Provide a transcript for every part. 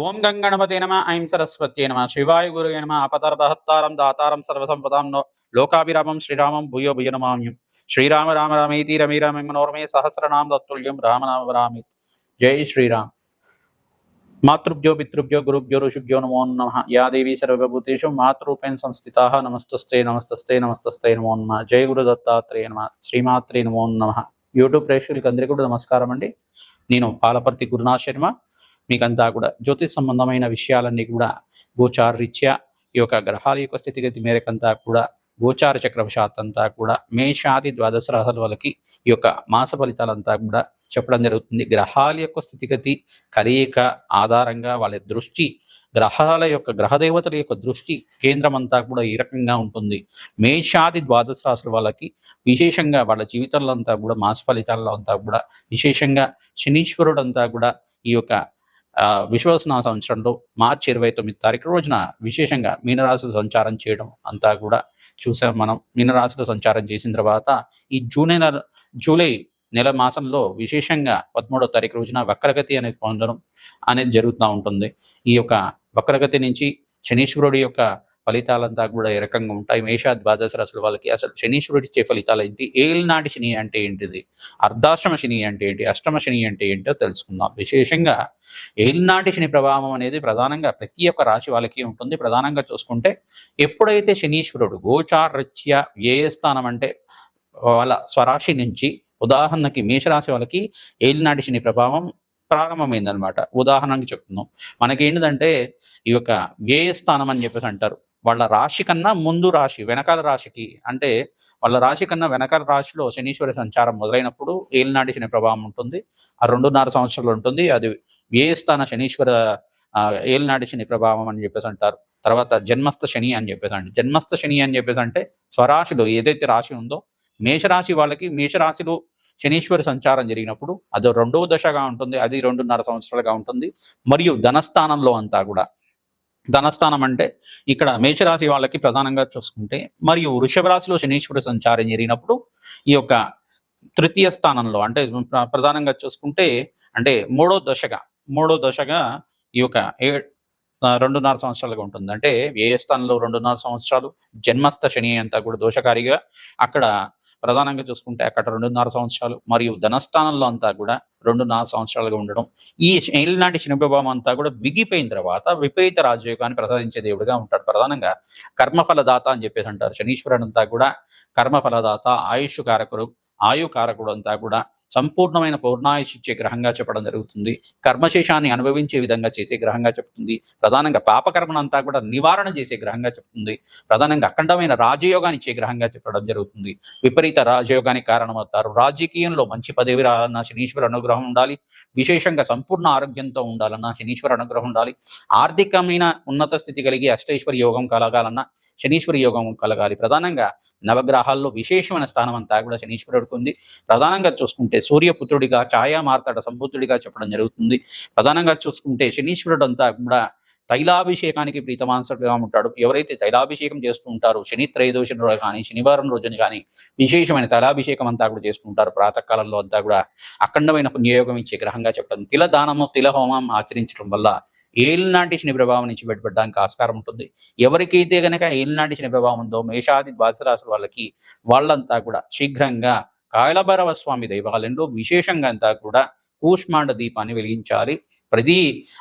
ఓం గంగణపతే నమ ఐం సరస్వత్యే నమ శివాయ గురు నమ అపతర్భహత్తారం దాతారం సర్వసంపదాం లోకాభిరామం శ్రీరామం భూయో భుజ నమామ్యం. శ్రీరామ రామ రామేతి రమి రామ మనోరమే సహస్రనామ తత్తుల్యం రామనామ రామి. జై శ్రీరామ్. మాతృభ్యో పితృభ్యో గురుభ్యో ఋషుభ్యో నమో నమ. యా దేవీ సర్వభూతేషు మాతృపేణ సంస్థితా నమస్తస్తే నమస్తస్తే నమస్తస్తే నమో నమ. జై గురు దత్తాత్రేయ నమ శ్రీమాత్రే నమో నమ. యూట్యూబ్ ప్రేక్షకులకి అందరికీ కూడా నమస్కారం అండి నేను పాలపర్తి గురునాథ్ శర్మ. మీకంతా కూడా జ్యోతిష్ సంబంధమైన విషయాలన్నీ కూడా గోచార రీత్యా ఈ యొక్క గ్రహాల యొక్క స్థితిగతి మేరకంతా కూడా గోచార చక్రవశాత్ అంతా కూడా మేషాది ద్వాదశ రాశుల వాళ్ళకి ఈ యొక్క మాస ఫలితాలంతా కూడా చెప్పడం జరుగుతుంది. గ్రహాల యొక్క స్థితిగతి కలయిక ఆధారంగా వాళ్ళ దృష్టి గ్రహాల యొక్క గ్రహదేవతల యొక్క దృష్టి కేంద్రం అంతా కూడా ఈ రకంగా ఉంటుంది. మేషాది ద్వాదశ రాశుల వాళ్ళకి విశేషంగా వాళ్ళ జీవితంలో అంతా కూడా మాస ఫలితాల్లో అంతా కూడా విశేషంగా శనీశ్వరుడు అంతా కూడా ఈ యొక్క విశ్వసన సంవత్సరంలో మార్చి ఇరవై తొమ్మిది తారీఖు రోజున విశేషంగా మీనరాశులు సంచారం చేయడం అంతా కూడా చూసాం మనం. మీనరాశులు సంచారం చేసిన తర్వాత ఈ జూన్ నెల జూలై నెల మాసంలో విశేషంగా పదమూడో తారీఖు రోజున వక్రగతి అనేది పొందడం అనేది జరుగుతూ ఉంటుంది. ఈ యొక్క వక్రగతి నుంచి శనీశ్వరుడి యొక్క ఫలితాలంతా కూడా ఏ రకంగా ఉంటాయి? మేషాద్ ద్వాదశ రాశుల వాళ్ళకి అసలు శనీశ్వరుడు ఇచ్చే ఫలితాలు ఏంటి? ఏలినాటి శని అంటే ఏంటిది? అర్ధాశ్రమ శని అంటే ఏంటి? అష్టమ శని అంటే ఏంటో తెలుసుకుందాం. విశేషంగా ఏలినాటి శని ప్రభావం అనేది ప్రధానంగా ప్రతి ఒక్క రాశి వాళ్ళకి ఉంటుంది. ప్రధానంగా చూసుకుంటే ఎప్పుడైతే శనీశ్వరుడు గోచారత్య ఏ స్థానం అంటే వాళ్ళ స్వరాశి నుంచి ఉదాహరణకి మేషరాశి వాళ్ళకి ఏలినాటి శని ప్రభావం ప్రారంభమైందనమాట ఉదాహరణకి చెప్తున్నాం. మనకి ఏంటిదంటే ఈ యొక్క వ్యయ స్థానం అని చెప్పేసి అంటారు. వాళ్ళ రాశి కన్నా ముందు రాశి వెనకాల రాశికి అంటే వాళ్ళ రాశి కన్నా వెనకాల రాశిలో శనీశ్వరి సంచారం మొదలైనప్పుడు ఏలినాటి శని ప్రభావం ఉంటుంది. ఆ రెండున్నర సంవత్సరాలు ఉంటుంది. అది ఏ స్థాన శనీశ్వర ఆ, ఏలినాటి శని ప్రభావం అని చెప్పేసి అంటారు. తర్వాత జన్మస్థ శని అని చెప్పేసి అంటే జన్మస్థ శని అని చెప్పేసి అంటే స్వరాశిలో ఏదైతే రాశి ఉందో మేషరాశి వాళ్ళకి మేషరాశిలో శనీశ్వరి సంచారం జరిగినప్పుడు అది రెండవ దశగా ఉంటుంది. అది రెండున్నర సంవత్సరాలుగా ఉంటుంది. మరియు ధనస్థానంలో అంతా కూడా ధనస్థానం అంటే ఇక్కడ మేషరాశి వాళ్ళకి ప్రధానంగా చూసుకుంటే మరియు వృషభ రాశిలో శనీశ్వరి సంచారం జరిగినప్పుడు ఈ యొక్క తృతీయ స్థానంలో అంటే ప్రధానంగా చూసుకుంటే అంటే మూడో దశగా మూడో దశగా ఈ యొక్క ఏ రెండున్నర సంవత్సరాలుగా ఉంటుంది. అంటే ఏ స్థానంలో రెండున్నర సంవత్సరాలు జన్మస్థ శని అంతా కూడా దోషకారిగా అక్కడ ప్రధానంగా చూసుకుంటే అక్కడ రెండున్నర సంవత్సరాలు మరియు ధనస్థానంలో అంతా కూడా రెండున్నర సంవత్సరాలుగా ఉండడం. ఈ ఏలినాటి శనిభావం అంతా కూడా విగిపోయిన తర్వాత విపరీత రాజయోగాన్ని ప్రసాదించే దేవుడిగా ఉంటాడు. ప్రధానంగా కర్మఫలదాత అని చెప్పేసి అంటారు. శనీశ్వరుడు అంతా కూడా కర్మఫలదాత ఆయుష్ కారకుడు ఆయు కారకుడు అంతా కూడా సంపూర్ణమైన పూర్ణాయుషిచ్చే గ్రహంగా చెప్పడం జరుగుతుంది. కర్మశేషాన్ని అనుభవించే విధంగా చేసే గ్రహంగా చెప్తుంది. ప్రధానంగా పాపకర్మనంతా కూడా నివారణ చేసే గ్రహంగా చెప్తుంది. ప్రధానంగా అఖండమైన రాజయోగాన్ని ఇచ్చే గ్రహంగా చెప్పడం జరుగుతుంది. విపరీత రాజయోగానికి కారణమవుతారు. రాజకీయంలో మంచి పదవి రావాలన్నా శనీశ్వర అనుగ్రహం ఉండాలి. విశేషంగా సంపూర్ణ ఆరోగ్యంతో ఉండాలన్నా శనీశ్వర అనుగ్రహం ఉండాలి. ఆర్థికమైన ఉన్నత స్థితి కలిగి అష్టైశ్వరి యోగం కలగాలన్నా శనీశ్వరి యోగం కలగాలి. ప్రధానంగా నవగ్రహాల్లో విశేషమైన స్థానం అంతా కూడా శనీశ్వరుడికి ఉంది. ప్రధానంగా చూసుకుంటే సూర్యపుత్రుడిగా ఛాయా మార్తాడ సంబుద్ధుడిగా చెప్పడం జరుగుతుంది. ప్రధానంగా చూసుకుంటే శనీశ్వరుడు అంతా కూడా తైలాభిషేకానికి ప్రీతమాంసగా ఉంటాడు. ఎవరైతే తైలాభిషేకం చేస్తూ ఉంటారో శని త్రయోదశి రోజు కానీ శనివారం రోజున కానీ విశేషమైన తైలాభిషేకం అంతా కూడా చేసుకుంటారు ప్రాతకాలంలో అంతా కూడా అఖండమైన పుణ్యయోగం ఇచ్చే గ్రహంగా చెప్పడం తిల దానము తిల హోమం ఆచరించడం వల్ల ఏలినాటి శని ప్రభావం నుంచి బయటపడడానికి ఆస్కారం ఉంటుంది. ఎవరికైతే గనక ఏలినాటి శని ప్రభావం ఉందో మేషాది ద్వాదశ రాశుల వాళ్ళకి వాళ్ళంతా కూడా శీఘ్రంగా కాయలభైరవ స్వామి దేవాలయంలో విశేషంగా అంతా కూడా కూష్మాండ దీపాన్ని వెలిగించాలి. ప్రతి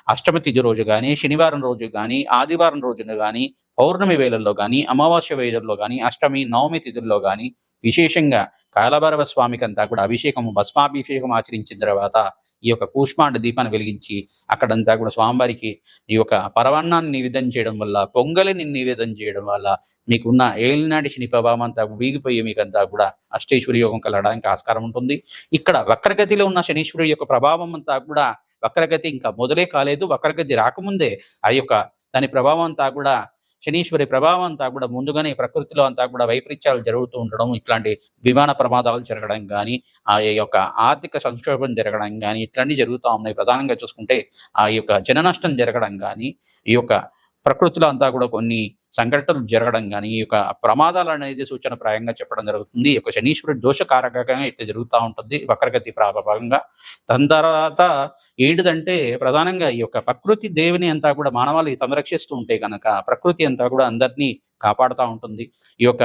అష్టమి తిథి రోజు కానీ శనివారం రోజు కానీ ఆదివారం రోజున కానీ పౌర్ణమి వేళల్లో కానీ అమావాస్య వేళల్లో కానీ అష్టమి నవమి తిథుల్లో కానీ విశేషంగా కాలభైరవ స్వామికి అంతా కూడా అభిషేకము భస్మాభిషేకం ఆచరించిన తర్వాత ఈ యొక్క కూష్మాండ దీపాన్ని వెలిగించి అక్కడంతా కూడా స్వామివారికి ఈ యొక్క పరవాన్నాన్ని నివేదన చేయడం వల్ల పొంగలిని నివేదన చేయడం వల్ల మీకున్న ఏలినాటి శని ప్రభావం అంతా వీగిపోయి మీకంతా కూడా అష్టేశ్వరి యోగం కలగడానికి ఆస్కారం ఉంటుంది. ఇక్కడ వక్రగతిలో ఉన్న శనీశ్వరుడి యొక్క ప్రభావం అంతా కూడా వక్రగతి ఇంకా మొదలే కాలేదు. వక్రగతి రాకముందే ఆ యొక్క దాని ప్రభావం అంతా కూడా శనీశ్వరి ప్రభావం అంతా కూడా ముందుగానే ప్రకృతిలో అంతా కూడా వైపరీత్యాలు జరుగుతూ ఉండడం ఇట్లాంటి విమాన ప్రమాదాలు జరగడం కానీ ఆ యొక్క ఆర్థిక సంక్షోభం జరగడం కానీ ఇట్లాంటివి జరుగుతూ ఉన్నాయి. ప్రధానంగా చూసుకుంటే ఆ యొక్క జన నష్టం జరగడం కానీ ఈ యొక్క ప్రకృతిలో అంతా కూడా కొన్ని సంఘటనలు జరగడం కానీ ఈ యొక్క ప్రమాదాలు అనేది సూచన ప్రాయంగా చెప్పడం జరుగుతుంది. ఈ యొక్క శనీశ్వరుడు దోషకారకంగా ఇట్లా జరుగుతూ ఉంటుంది. వక్రగతి ప్రాభాగంగా దాని తర్వాత ఏంటిదంటే ప్రధానంగా ఈ యొక్క ప్రకృతి దేవిని అంతా కూడా మానవాళి సంరక్షిస్తూ ఉంటే కనుక ప్రకృతి అంతా కూడా అందరినీ కాపాడుతూ ఉంటుంది. ఈ యొక్క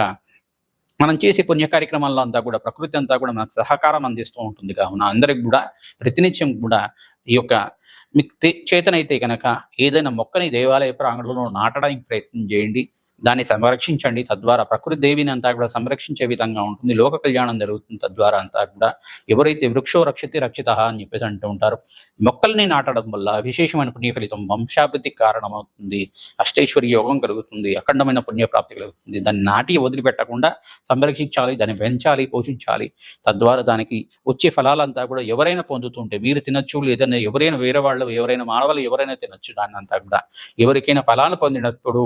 మనం చేసే పుణ్య కార్యక్రమాల్లో అంతా కూడా ప్రకృతి అంతా కూడా మనకు సహకారం అందిస్తూ ఉంటుంది. కావున అందరికి కూడా ప్రతినిత్యం కూడా ఈ యొక్క మీకు చేతనైతే కనుక ఏదైనా మొక్కని దేవాలయ ప్రాంగణంలో నాటడానికి ప్రయత్నం చేయండి. దాన్ని సంరక్షించండి. తద్వారా ప్రకృతి దేవిని అంతా కూడా సంరక్షించే విధంగా ఉంటుంది. లోక కళ్యాణం జరుగుతుంది. తద్వారా అంతా కూడా ఎవరైతే వృక్షో రక్షతి రక్షిత అని చెప్పేసి అంటూ ఉంటారు. మొక్కల్ని నాటడం వల్ల విశేషమైన పుణ్య ఫలితం వంశాభివృద్ధికి కారణమవుతుంది. అష్టైశ్వర్య యోగం కలుగుతుంది. అఖండమైన పుణ్యప్రాప్తి కలుగుతుంది. దాన్ని నాటి వదిలిపెట్టకుండా సంరక్షించాలి. దాన్ని పెంచాలి పోషించాలి. తద్వారా దానికి వచ్చే ఫలాలంతా కూడా ఎవరైనా పొందుతుంటే మీరు తినచ్చు లేదన్నా ఎవరైనా వేరే వాళ్ళు ఎవరైనా మానవాళ్ళు ఎవరైనా తినొచ్చు. దాన్ని అంతా కూడా ఎవరికైనా ఫలాలు పొందినప్పుడు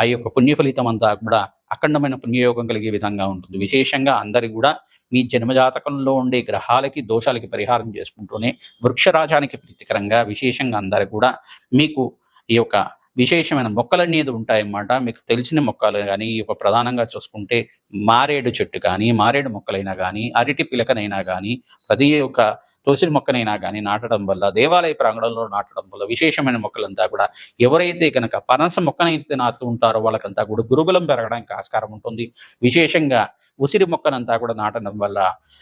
ఆ యొక్క పుణ్య ఫలితం అంతా కూడా అఖండమైన పుణ్యయోగం కలిగే విధంగా ఉంటుంది. విశేషంగా అందరి కూడా మీ జన్మజాతకంలో ఉండే గ్రహాలకి దోషాలకి పరిహారం చేసుకుంటూనే వృక్షరాజానికి ప్రీతికరంగా విశేషంగా అందరు కూడా మీకు ఈ యొక్క విశేషమైన మొక్కలు అనేది ఉంటాయన్నమాట. మీకు తెలిసిన మొక్కలు కానీ ఈ యొక్క ప్రధానంగా చూసుకుంటే మారేడు చెట్టు కానీ మారేడు మొక్కలైనా కానీ అరటి పిలకనైనా కానీ ప్రతి ఒక్క తులసి మొక్కనైనా కానీ నాటడం వల్ల దేవాలయ ప్రాంగణంలో నాటడం వల్ల విశేషమైన మొక్కలంతా కూడా ఎవరైతే కనుక పనస మొక్కనైతే నాటుతూ ఉంటారో వాళ్ళకంతా కూడా గురుబలం పెరగడానికి ఆస్కారం ఉంటుంది. విశేషంగా ఉసిరి మొక్కనంతా కూడా నాటడం వల్ల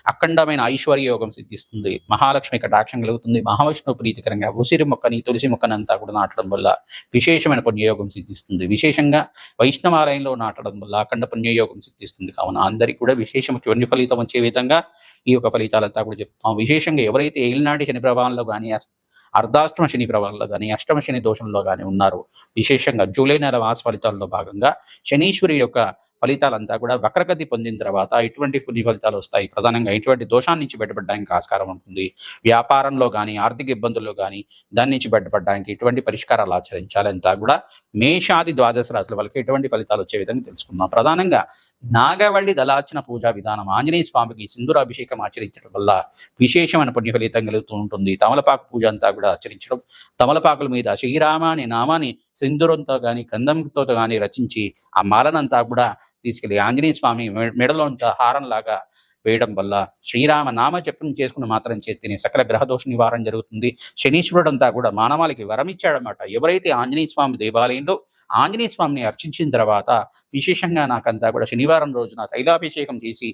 అఖండమైన ఐశ్వర్య యోగం సిద్ధిస్తుంది. మహాలక్ష్మి కటాక్షం కలుగుతుంది. మహావిష్ణువు ప్రీతికరంగా ఉసిరి మొక్కని తులసి మొక్కనంతా కూడా నాటడం వల్ల విశేషమైన పుణ్యయోగం సిద్ధిస్తుంది. విశేషంగా వైష్ణవాలయంలో నాటడం వల్ల అఖండ పుణ్యయోగం సిద్ధిస్తుంది. కావున అందరికీ కూడా విశేషమైన ఫలితం వచ్చే విధంగా ఈ యొక్క ఫలితాలంతా కూడా చెప్తాం విశేషంగా ఎవరైతే ఏలినాటి శని ప్రభావంలో కానీ అర్ధాష్టమ శని ప్రభావంలో కానీ అష్టమ శని దోషంలో కానీ ఉన్నారు విశేషంగా జూలై నెల మాస ఫలితాల్లో భాగంగా శనీశ్వరి యొక్క ఫలితాలంతా కూడా వక్రగతి పొందిన తర్వాత ఎటువంటి పుణ్య ఫలితాలు వస్తాయి. ప్రధానంగా ఎటువంటి దోషాన్నించి నుంచి బయటపడడానికి ఆస్కారం ఉంటుంది. వ్యాపారంలో కానీ ఆర్థిక ఇబ్బందుల్లో కానీ దాని నుంచి బయటపడడానికి ఎటువంటి పరిష్కారాలు ఆచరించాలంతా కూడా మేషాది ద్వాదశ రాశుల వాళ్ళకి ఎటువంటి ఫలితాలు వచ్చే విధంగా తెలుసుకుందాం. ప్రధానంగా నాగవల్లి దళార్చన పూజా విధానం ఆంజనేయ స్వామికి సింధురాభిషేకం ఆచరించడం వల్ల విశేషమైన పుణ్య ఫలితం కలుగుతూ ఉంటుంది. తమలపాకు పూజ అంతా కూడా ఆచరించడం తమలపాకుల మీద శ్రీరామ అనే నామాన్ని సింధురంతో కానీ గంధంతో కానీ రచించి ఆ మాలనంతా కూడా తీసుకెళ్ళి ఆంజనేయ స్వామి మెడలో హారం లాగా వేయడం వల్ల శ్రీరామ నామ జపం చేసుకుని మాత్రం చేతిని సకల గ్రహదోష నివారణ జరుగుతుంది. శనీశ్వరుడు అంతా కూడా మానవాళికి వరమిచ్చాడనమాట ఎవరైతే ఆంజనేయ స్వామి దేవాలయంలో ఆంజనేయ స్వామిని అర్చించిన తర్వాత విశేషంగా నాకంతా కూడా శనివారం రోజున తైలాభిషేకం చేసి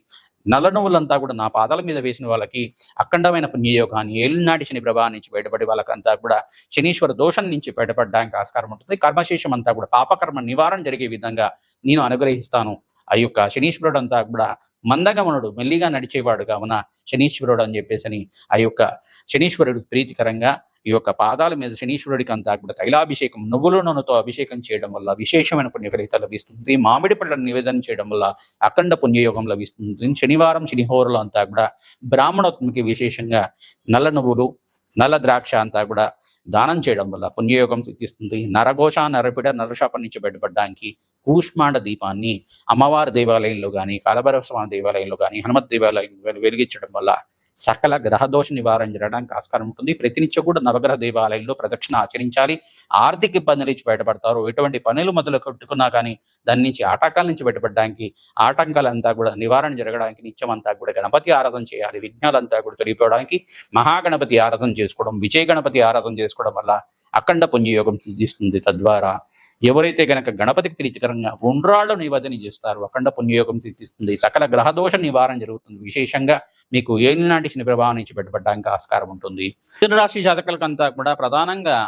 నల్ల నువ్వులంతా కూడా నా పాదాల మీద వేసిన వాళ్ళకి అఖండమైన పుణ్యయోగాన్ని ఏలినాటి శని ప్రభావం నుంచి బయటపడి వాళ్ళకంతా కూడా శనీశ్వర దోషం నుంచి బయటపడడానికి ఆస్కారం ఉంటుంది. కర్మశేషం అంతా కూడా పాపకర్మ నివారణ జరిగే విధంగా నేను అనుగ్రహిస్తాను. ఆ యొక్క శనీశ్వరుడు అంతా కూడా మందగమనుడు మెల్లిగా నడిచేవాడు కావున శనీశ్వరుడు అని చెప్పేసి ఆ యొక్క శనీశ్వరుడు ప్రీతికరంగా ఈ యొక్క పాదాల మీద శనీశ్వరుడికి అంతా కూడా తైలాభిషేకం నువ్వుల నూనెతో అభిషేకం చేయడం వల్ల విశేషమైన పుణ్య ఫలితాలు లభిస్తుంది. మామిడి పళ్ళను నివేదన చేయడం వల్ల అఖండ పుణ్యయోగం లభిస్తుంది. శనివారం శనిహోరులు అంతా కూడా బ్రాహ్మణోత్మకి విశేషంగా నల్ల నువ్వులు నల్ల ద్రాక్ష అంతా కూడా దానం చేయడం వల్ల పుణ్యయోగం సిద్ధిస్తుంది. నరఘోష నరపిడ నరశాపం నుంచి బయటపడడానికి కూష్మాండ దీపాన్ని అమ్మవారి దేవాలయంలో కానీ కాలభైరవ స్వామి దేవాలయంలో కానీ హనుమత్ దేవాలయం వెలిగించడం వల్ల సకల గ్రహదోష నివారణ జరగడానికి ఆస్కారం ఉంటుంది. ప్రతినిత్యం కూడా నవగ్రహ దేవాలయంలో ప్రదక్షిణ ఆచరించాలి. ఆర్థిక ఇబ్బంది నుంచి బయటపడతారు. ఎటువంటి పనులు మొదలు కట్టుకున్నా కానీ దాని నుంచి ఆటంకాల నుంచి బయటపడడానికి ఆటంకాలంతా కూడా నివారణ జరగడానికి నిత్యం అంతా కూడా గణపతి ఆరాధన చేయాలి. విఘ్నాలంతా కూడా తొలగిపోవడానికి మహాగణపతి ఆరాధన చేసుకోవడం విజయ గణపతి ఆరాధన చేసుకోవడం వల్ల అఖండ పుణ్యయోగం సిద్ధిస్తుంది తద్వారా. ఎవరైతే గనక గణపతికి ప్రీతికరంగా ఉండ్రాళ్ళు నివేదన చేస్తారు అఖండ పుణ్యయోగం సిద్ధిస్తుంది. సకల గ్రహదోష నివారణ జరుగుతుంది. విశేషంగా మీకు ఏలినాటి శని ప్రభావం నుంచి బయటపడడానికి ఆస్కారం ఉంటుంది. మిథున రాశి జాతకులకంతా కూడా ప్రధానంగా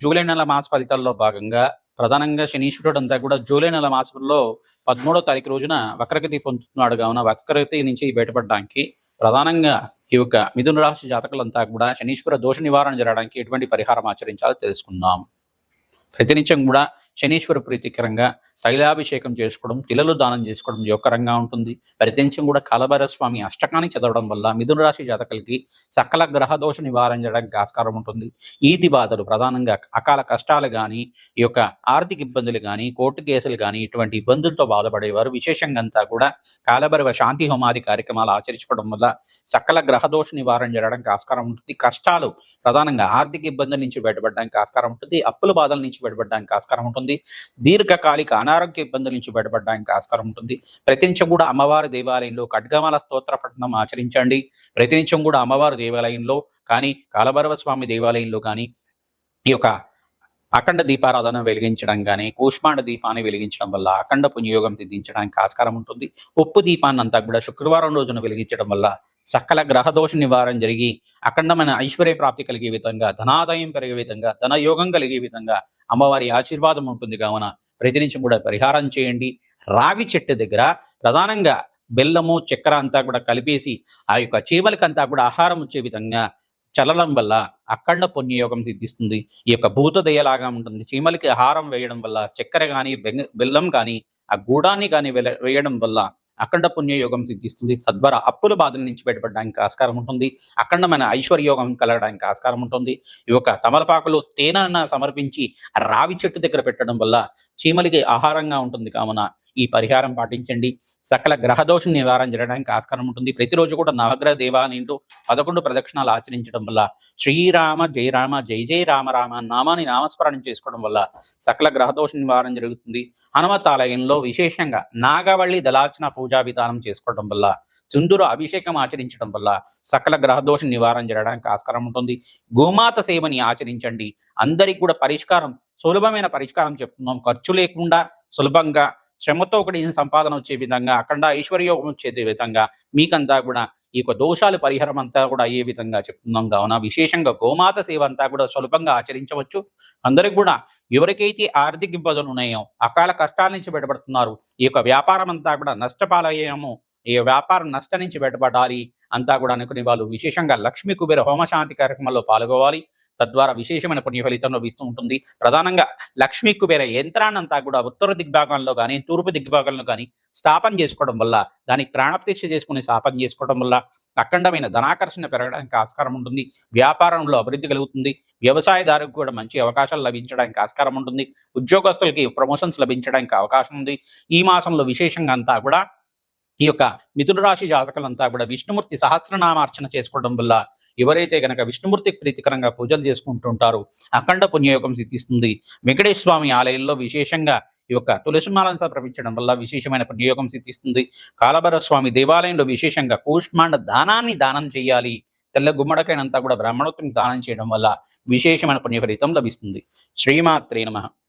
జూలై నెల మాస ఫలితాల్లో భాగంగా ప్రధానంగా శనీశ్వరుడు అంతా కూడా జూలై నెల మాసంలో పదమూడో తారీఖు రోజున వక్రగతి పొందుతున్నాడు. కావున వక్రగతి నుంచి బయటపడడానికి ప్రధానంగా ఈ యొక్క మిథున రాశి జాతకులంతా కూడా శనీశ్వర దోష నివారణ జరగడానికి ఎటువంటి పరిహారం ఆచరించాలో తెలుసుకుందాం. ప్రతినిత్యం కూడా శనీశ్వర ప్రీతికరంగా తైలాభిషేకం చేసుకోవడం తిలలు దానం చేసుకోవడం యోగకరంగా ఉంటుంది. ప్రతించం కూడా కాలభైర స్వామి అష్టకాన్ని చదవడం వల్ల మిథున రాశి జాతకులకి సకల గ్రహ దోష చేయడానికి ఆస్కారం ఉంటుంది. ఈతి బాధలు ప్రధానంగా అకాల కష్టాలు కానీ ఈ యొక్క ఆర్థిక ఇబ్బందులు కానీ కోర్టు కేసులు కానీ ఇటువంటి ఇబ్బందులతో బాధపడేవారు. విశేషంగా అంతా కూడా కాలభైరవ శాంతి హోమాది కార్యక్రమాలు ఆచరించుకోవడం వల్ల సకల గ్రహ దోష నివారణ చేయడానికి ఆస్కారం ఉంటుంది. కష్టాలు ప్రధానంగా ఆర్థిక ఇబ్బందుల నుంచి బయటపడడానికి ఆస్కారం ఉంటుంది. అప్పుల బాధల నుంచి బయటపడడానికి ఆస్కారం ఉంటుంది. దీర్ఘకాలిక అనారోగ్య ఇబ్బందుల నుంచి బయటపడడానికి ఆస్కారం ఉంటుంది. ప్రతినిత్యం కూడా అమ్మవారి దేవాలయంలో ఖడ్గమాల స్తోత్ర పఠనం ఆచరించండి. ప్రతినిత్యం కూడా అమ్మవారి దేవాలయంలో కానీ కాలభైరవ స్వామి దేవాలయంలో కానీ ఈ యొక్క అఖండ దీపారాధన వెలిగించడం కానీ కూష్మాండ దీపాన్ని వెలిగించడం వల్ల అఖండ పుణ్యయోగం సిద్ధించడానికి ఆస్కారం ఉంటుంది. ఉప్పు దీపాన్ని అంతా కూడా శుక్రవారం రోజున వెలిగించడం వల్ల సకల గ్రహదోష నివారణ జరిగి అఖండమైన ఐశ్వర్య ప్రాప్తి కలిగే విధంగా ధనాదాయం పెరిగే విధంగా ధన యోగం కలిగే విధంగా అమ్మవారి ఆశీర్వాదం ఉంటుంది. కావున ప్రతినిత్యం కూడా పరిహారం చేయండి. రావి చెట్టు దగ్గర ప్రధానంగా బెల్లము చక్కెర అంతా కూడా కలిపేసి ఆ యొక్క చీమలకంతా కూడా ఆహారం వచ్చే విధంగా చల్లడం వల్ల అఖండ పుణ్యయోగం సిద్ధిస్తుంది. ఈ యొక్క భూతదయలాగా ఉంటుంది. చీమలకి ఆహారం వేయడం వల్ల చక్కెర కానీ బెల్లం కానీ ఆ గూడాన్ని కానీ వేయడం వల్ల అఖండ పుణ్యయోగం సిద్ధిస్తుంది. తద్వారా అప్పుల బాధల నుంచి బయటపడడానికి ఆస్కారం ఉంటుంది. అఖండమైన ఐశ్వర్యోగం కలగడానికి ఆస్కారం ఉంటుంది. ఈ యొక్క తమలపాకులో తేనెన సమర్పించి రావి చెట్టు దగ్గర పెట్టడం వల్ల చీమలకి ఆహారంగా ఉంటుంది కావున ఈ పరిహారం పాటించండి. సకల గ్రహదోష నివారణ జరగడానికి ఆస్కారం ఉంటుంది. ప్రతిరోజు కూడా నవగ్రహ దేవాలయంలో పదకొండు ప్రదక్షిణాలు ఆచరించడం వల్ల శ్రీరామ జయరామ జై జయ రామ రామ నామాన్ని నామస్మరణం చేసుకోవడం వల్ల సకల గ్రహదోష నివారణ జరుగుతుంది. హనుమతాలయంలో విశేషంగా నాగవల్లి దళార్చన పూజా విధానం చేసుకోవడం వల్ల చుందురు అభిషేకం ఆచరించడం వల్ల సకల గ్రహదోష నివారణ జరగడానికి ఆస్కారం ఉంటుంది. గోమాత సేవని ఆచరించండి. అందరికి కూడా పరిష్కారం సులభమైన పరిష్కారం చెప్తున్నాం. ఖర్చు లేకుండా సులభంగా శ్రమతో కూడిన సంపాదన వచ్చే విధంగా అఖండ ఐశ్వర్యోగం వచ్చే విధంగా మీకంతా కూడా ఈ యొక్క దోషాలు పరిహారం అంతా కూడా అయ్యే విధంగా చెప్తున్నాం. కావున విశేషంగా గోమాత సేవ అంతా కూడా సులభంగా ఆచరించవచ్చు. అందరికి కూడా ఎవరికైతే ఆర్థిక ఇబ్బందులు ఉన్నాయో అకాల కష్టాల నుంచి బయటపడుతున్నారు ఈ యొక్క వ్యాపారం అంతా కూడా నష్టపాలయ్యాము ఈ వ్యాపారం నష్టం నుంచి బయటపడాలి అంతా కూడా అనుకునే వాళ్ళు విశేషంగా లక్ష్మీ కుబేర హోమశాంతి కార్యక్రమంలో పాల్గొవాలి. తద్వారా విశేషమైన పుణ్య ఫలితం లభిస్తూ ఉంటుంది. ప్రధానంగా లక్ష్మీ కుబేర యంత్రాన్నంతా కూడా ఉత్తర దిగ్భాగంలో కానీ తూర్పు దిగ్భాగంలో కానీ స్థాపన చేసుకోవడం వల్ల దానికి ప్రాణప్రతిష్ఠ చేసుకుని స్థాపన చేసుకోవడం వల్ల అఖండమైన ధనాకర్షణ పెరగడానికి ఆస్కారం ఉంటుంది. వ్యాపారంలో అభివృద్ధి కలుగుతుంది. వ్యవసాయదారులకు కూడా మంచి అవకాశాలు లభించడానికి ఆస్కారం ఉంటుంది. ఉద్యోగస్తులకి ప్రమోషన్స్ లభించడానికి అవకాశం ఉంది. ఈ మాసంలో విశేషంగా అంతా కూడా ఈ యొక్క మిథున రాశి జాతకులంతా కూడా విష్ణుమూర్తి సహస్రనామార్చన చేసుకోవడం వల్ల ఎవరైతే గనక విష్ణుమూర్తికి ప్రీతికరంగా పూజలు చేసుకుంటుంటారో అఖండ పుణ్యయోగం సిద్ధిస్తుంది. వెంకటేశ్వర స్వామి ఆలయంలో విశేషంగా ఈ యొక్క తులసిమాలను సమర్పించడం వల్ల విశేషమైన పుణ్యయోగం సిద్ధిస్తుంది. కాలభైరవ స్వామి దేవాలయంలో విశేషంగా కూష్మాండ దానాన్ని దానం చేయాలి. తెల్ల గుమ్మడకైనంతా కూడా బ్రాహ్మణోత్తుని దానం చేయడం వల్ల విశేషమైన పుణ్య ఫలితం లభిస్తుంది. శ్రీమాత్రే నమ.